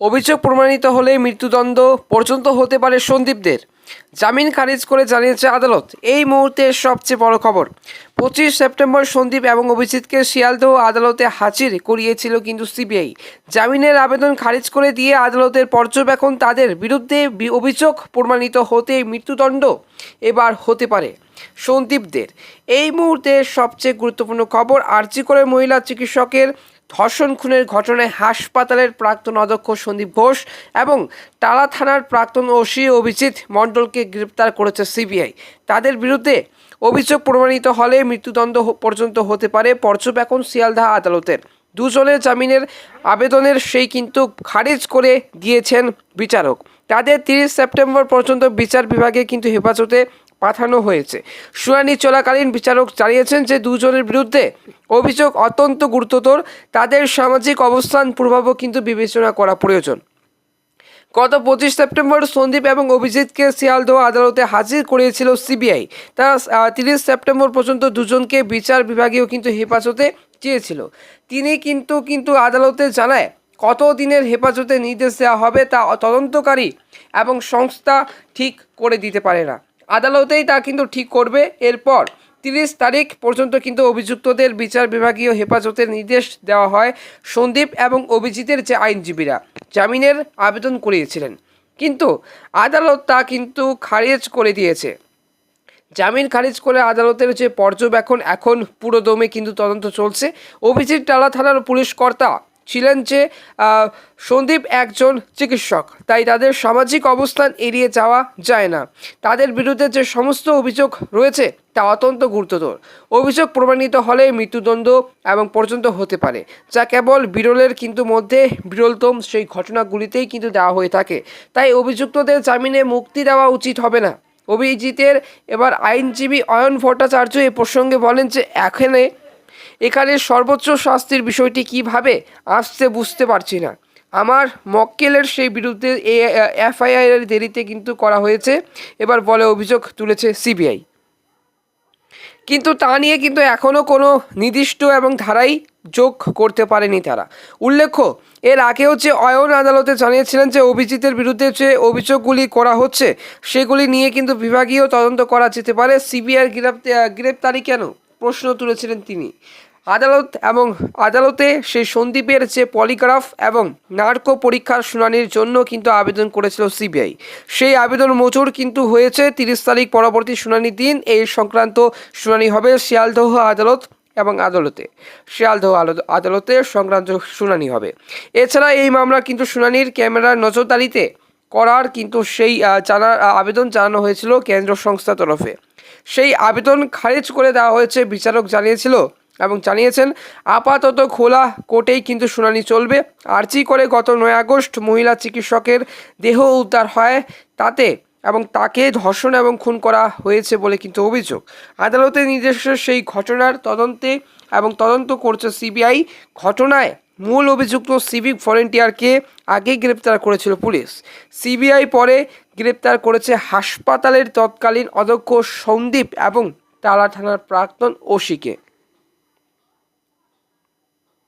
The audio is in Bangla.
অভিযোগ প্রমাণিত হলে মৃত্যুদণ্ড পর্যন্ত হতে পারে সন্দীপদের। জামিন খারিজ করে জানিয়েছে আদালত। এই মুহূর্তের সবচেয়ে বড় খবর, পঁচিশ সেপ্টেম্বর সন্দীপ এবং অভিজিৎকে শিয়ালদহ আদালতে হাজির করিয়েছিল কিন্তু সিবিআই। জামিনের আবেদন খারিজ করে দিয়ে আদালতের পর্যবেক্ষণ তাদের বিরুদ্ধে অভিযোগ প্রমাণিত হতে মৃত্যুদণ্ড এবার হতে পারে সন্দীপদের। এই মুহূর্তের সবচেয়ে গুরুত্বপূর্ণ খবর, আর্জি করে মহিলা চিকিৎসকের ধর্ষণ খুনের ঘটনায় হাসপাতালের প্রাক্তন অধ্যক্ষ সন্দীপ ঘোষ এবং টালা থানার প্রাক্তন ওসি অভিজিৎ মণ্ডলকে গ্রেপ্তার করেছে সিবিআই। তাদের বিরুদ্ধে অভিযোগ প্রমাণিত হলে মৃত্যুদণ্ড পর্যন্ত হতে পারে পর্যবেক্ষণ শিয়ালদা আদালতের। দুজনের জামিনের আবেদনের সেই কিন্তু খারিজ করে দিয়েছেন বিচারক। তাদের তিরিশ সেপ্টেম্বর পর্যন্ত বিচার বিভাগে কিন্তু হেফাজতে পাঠানো হয়েছে। শুনানি চলাকালীন বিচারক জানিয়েছেন যে দুজনের বিরুদ্ধে অভিযোগ অত্যন্ত গুরুতর। তাদের সামাজিক অবস্থান প্রভাবও কিন্তু বিবেচনা করা প্রয়োজন। গত পঁচিশ সেপ্টেম্বর সন্দীপ এবং অভিজিৎকে শিয়ালদহ আদালতে হাজির করিয়েছিল সিবিআই। তারা তিরিশ সেপ্টেম্বর পর্যন্ত দুজনকে বিচার বিভাগীয় কিন্তু হেফাজতে চেয়েছিল। তিনি কিন্তু কিন্তু আদালতে জানায়, কত দিনের হেফাজতে নির্দেশ দেওয়া হবে তা তদন্তকারী এবং সংস্থা ঠিক করে দিতে পারে না। আদালতেই তা কিন্তু ঠিক করবে। এরপর তিরিশ তারিখ পর্যন্ত কিন্তু অভিযুক্তদের বিচার বিভাগীয় হেফাজতের নির্দেশ দেওয়া হয় সন্দীপ এবং অভিজিতের যে আইনজীবীরা জামিনের আবেদন করিয়েছিলেন। কিন্তু আদালত তা কিন্তু খারিজ করে দিয়েছে। জামিন খারিজ করে আদালতের যে পর্যবেক্ষণ এখন পুরোদমে কিন্তু তদন্ত চলছে। অভিজিৎ টালা থানার পুলিশ কর্তা ছিলেন যে সন্দীপ একজন চিকিৎসক। তাই তাদের সামাজিক অবস্থান এড়িয়ে যাওয়া যায় না। তাদের বিরুদ্ধে যে সমস্ত অভিযোগ রয়েছে, তা অত্যন্ত গুরুত্বতর। অভিযোগ প্রমাণিত হলে মৃত্যুদণ্ড এবং পর্যন্ত হতে পারে, যা কেবল বিরলের কিন্তু মধ্যে বিরলতম সেই ঘটনাগুলিতেই কিন্তু দেওয়া হয়ে থাকে। তাই অভিযুক্তদের জামিনে মুক্তি দেওয়া উচিত হবে না। অভিজিতের এবার আইনজীবী অয়ন ভট্টাচার্য এ প্রসঙ্গে বলেন যে, এখানে এখানে সর্বোচ্চ শাস্তির বিষয়টি কীভাবে আসছে বুঝতে পারছি না। আমার মক্কেলের সেই বিরুদ্ধে এফআইআর দেরিতে কিন্তু করা হয়েছে। এবার বলে অভিযোগ তুলেছে সিবিআই। কিন্তু তা নিয়ে কিন্তু এখনও কোনো নির্দিষ্ট এবং ধারাই যোগ করতে পারেনি তারা। উল্লেখ্য, এর আগেও যে অয়ন আদালতে জানিয়েছিলেন যে অভিজিতের বিরুদ্ধে যে অভিযোগগুলি করা হচ্ছে, সেগুলি নিয়ে কিন্তু বিভাগীয় তদন্ত করা যেতে পারে। সিবিআই গ্রেপ্তারি কেন? প্রশ্ন তুলেছিলেন তিনি। আদালত এবং আদালতে সেই সন্দীপের যে পলিগ্রাফ এবং নার্কো পরীক্ষার শুনানির জন্য কিন্তু আবেদন করেছিল সিবিআই। সেই আবেদন মজুর কিন্তু হয়েছে তিরিশ তারিখ পরবর্তী শুনানি দিন। এই সংক্রান্ত শুনানি হবে শিয়ালদহ আদালত এবং আদালতে। শিয়ালদহ আদালতে সংক্রান্ত শুনানি হবে। এছাড়া এই মামলা কিন্তু শুনানির ক্যামেরার নজরদারিতে করার কিন্তু সেই জানার আবেদন জানানো হয়েছিল কেন্দ্র সংস্থা তরফে। সেই আবেদন খারিজ করে দেওয়া হয়েছে, বিচারক জানিয়েছিল এবং জানিয়েছেন, আপাতত খোলা কোর্টেই কিন্তু শুনানি চলবে। আর্জি করে গত নয় আগস্ট মহিলা চিকিৎসকের দেহ উদ্ধার হয় তাতে এবং তাকে ধর্ষণ এবং খুন করা হয়েছে বলে কিন্তু অভিযোগ। আদালতের নির্দেশে সেই ঘটনার তদন্তে এবং তদন্ত করছে সিবিআই। ঘটনায় মূল অভিযুক্ত সিভিক ভলেন্টিয়ারকে আগে গ্রেপ্তার করেছিল পুলিশ। সিবিআই পরে গ্রেপ্তার করেছে হাসপাতালের তৎকালীন অধ্যক্ষ সন্দীপ এবং টালা থানার প্রাক্তন ওসিকে।